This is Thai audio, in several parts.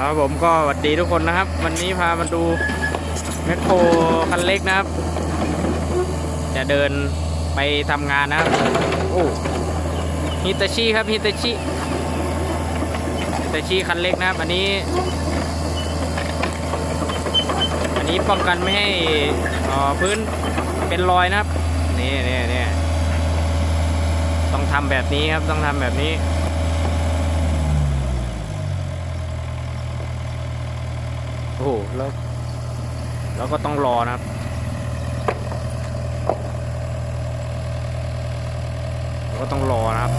แล้วผมก็สวัสดีทุกคนนะครับ วันนี้พามาดูแมคโครคันเล็กนะครับ จะเดินไปทำงานนะครับ โอ้ฮิตาชิครับฮิตาชิฮิตาชิคันเล็กนะครับ อันนี้ อันนี้ป้องกันไม่ให้อ่อพื้นเป็นรอยนะครับ นี่นี่นี่ต้องทำแบบนี้ครับต้องทำแบบนี้ อ้โหแล้ว แล้วก็ต้องรอนะครับ ก็ต้องรอนะครับ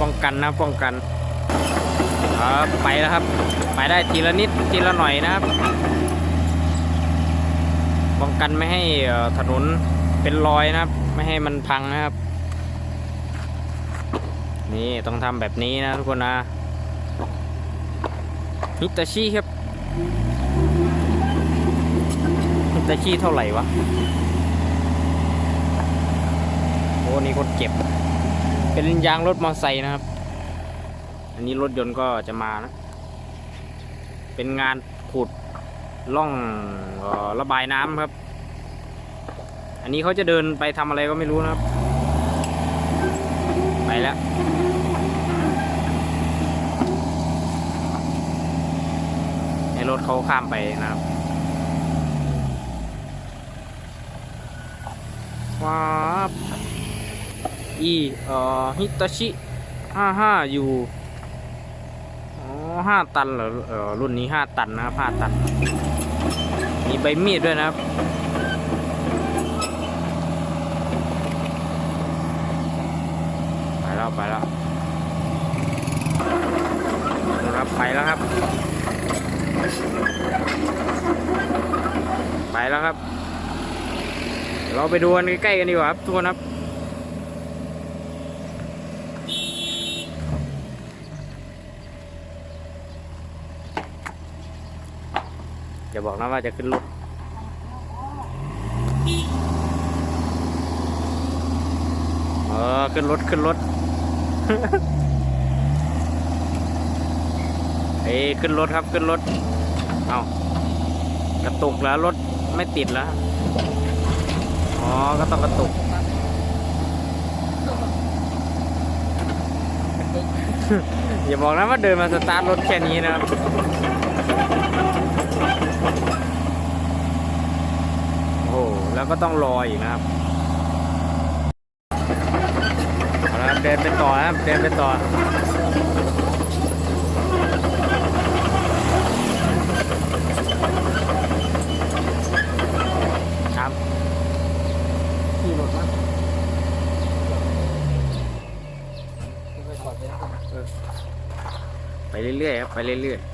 ป้องกันนะป้องกันครับไปแล้วครับ ไปได้ทีละนิดทีละหน่อยนะครับ ป้องกันไม่ให้ถนนเป็นรอยนะครับ ไม่ให้มันพังนะครับ นี่ต้องทำแบบนี้นะทุกคนนะฮิตาชิครับฮิตาชิเท่าไหร่วะโอ้นี่คนเก็บ เป็นยางรถมอเตอร์ไซค์นะครับ อันนี้รถยนต์ก็จะมานะ เป็นงานขุดล่องออระบายน้ำครับ อันนี้เขาจะเดินไปทำอะไรก็ไม่รู้นะครับ ไปแล้ว ให้ร ถเขาข้ามไปนะครับว้าบอีเอ่อฮิตาชิห้าห้าอยู่อ๋อห้าตันเหรอเออรุ่นนี้ห้าตันนะครับห้าตัน มีใบมีดด้วยนะครับไปแล้วไปแล้วครับไปแล้วครับ ไปแล้วครับ เราไปดูกันใกล้ๆกันดีกว่าครับทุกคนครับ อย่าบอกนะว่าจะขึ้นรถเออขึ้นรถขึ้นรถ เอ้ยขึ้นรถครับขึ้นรถ เอากระตุกแล้วรถไม่ติดแล้ว อ๋อ ก็ต้องกระตุก อย่าบอกนะว่าเดินมาสตาร์ทรถแค่นี้นะครับโอ้โหแล้วก็ต้องรออีกนะครับเอาละเดินไปต่อครับเดินไปต่อ หลดไปเรื่อยๆครับ ไปเรื่อยๆ